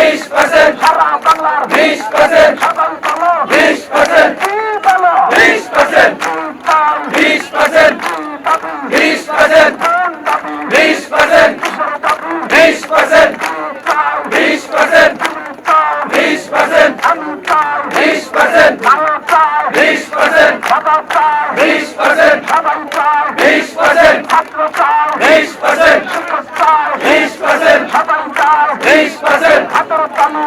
বিশ পার্সেন্ট সারা বাংলার বিশ পার্সেন্ট সাধারণ চালো বিশ পার্সেন্ট চালো বিশ পার্সেন্ট বিশ পার্সেন্ট বিশ পার্সেন্ট বিশ পার্সেন্ট বিশ পার্সেন্ট বিশ পার্সেন্ট বিশ পার্সেন্ট বিশ পার্সেন্ট বিশ পার্সেন্ট বিশ পার্সেন্ট বিশ পার্সেন্ট বিশ পার্সেন্ট হাতর তানু